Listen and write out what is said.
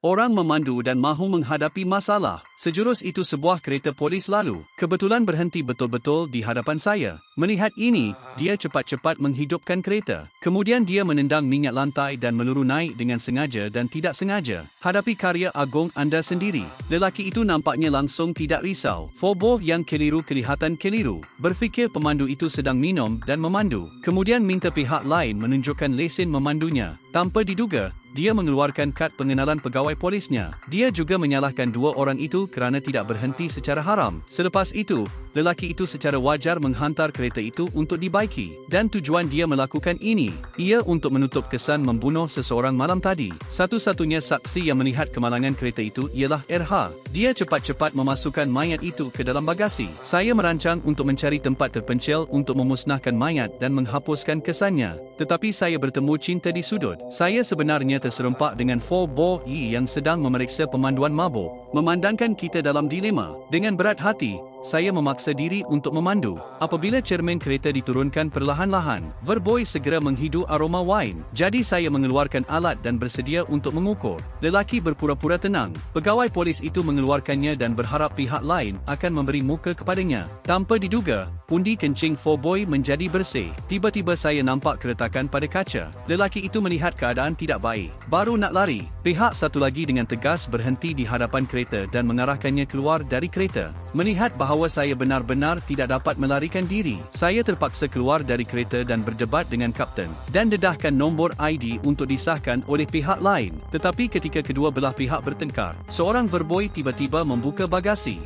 Orang memandu dan mahu menghadapi masalah. Sejurus itu sebuah kereta polis lalu. Kebetulan berhenti betul-betul di hadapan saya. Melihat ini, dia cepat-cepat menghidupkan kereta. Kemudian dia menendang minyak lantai dan meluru naik dengan sengaja dan tidak sengaja. Hadapi karya agung anda sendiri. Lelaki itu nampaknya langsung tidak risau. Fobo yang keliru kelihatan keliru. Berfikir pemandu itu sedang minum dan memandu. Kemudian minta pihak lain menunjukkan lesen memandunya. Tanpa diduga, dia mengeluarkan kad pengenalan pegawai polisnya. Dia juga menyalahkan dua orang itu kerana tidak berhenti secara haram. Selepas itu, lelaki itu secara wajar menghantar kereta itu untuk dibaiki. Dan tujuan dia melakukan ini, ia untuk menutup kesan membunuh seseorang malam tadi. Satu-satunya saksi yang melihat kemalangan kereta itu ialah RH. Dia cepat-cepat memasukkan mayat itu ke dalam bagasi. Saya merancang untuk mencari tempat terpencil untuk memusnahkan mayat dan menghapuskan kesannya. Tetapi saya bertemu cinta di sudut. Saya sebenarnya terserempak dengan Four Bo Yi yang sedang memeriksa pemanduan mabuk. Memandangkan kita dalam dilema. Dengan berat hati, saya memaksa diri untuk memandu. Apabila cermin kereta diturunkan perlahan-lahan, Verboy segera menghidu aroma wine. Jadi saya mengeluarkan alat dan bersedia untuk mengukur. Lelaki berpura-pura tenang. Pegawai polis itu mengeluarkannya dan berharap pihak lain akan memberi muka kepadanya. Tanpa diduga, pundi kencing Foboy menjadi bersih. Tiba-tiba saya nampak keretakan pada kaca. Lelaki itu melihat keadaan tidak baik. Baru nak lari. Pihak satu lagi dengan tegas berhenti di hadapan kereta dan mengarahkannya keluar dari kereta. Melihat bahawa saya benar-benar tidak dapat melarikan diri, saya terpaksa keluar dari kereta dan berdebat dengan kapten dan dedahkan nombor ID untuk disahkan oleh pihak lain. Tetapi ketika kedua belah pihak bertengkar, seorang verboy tiba-tiba membuka bagasi.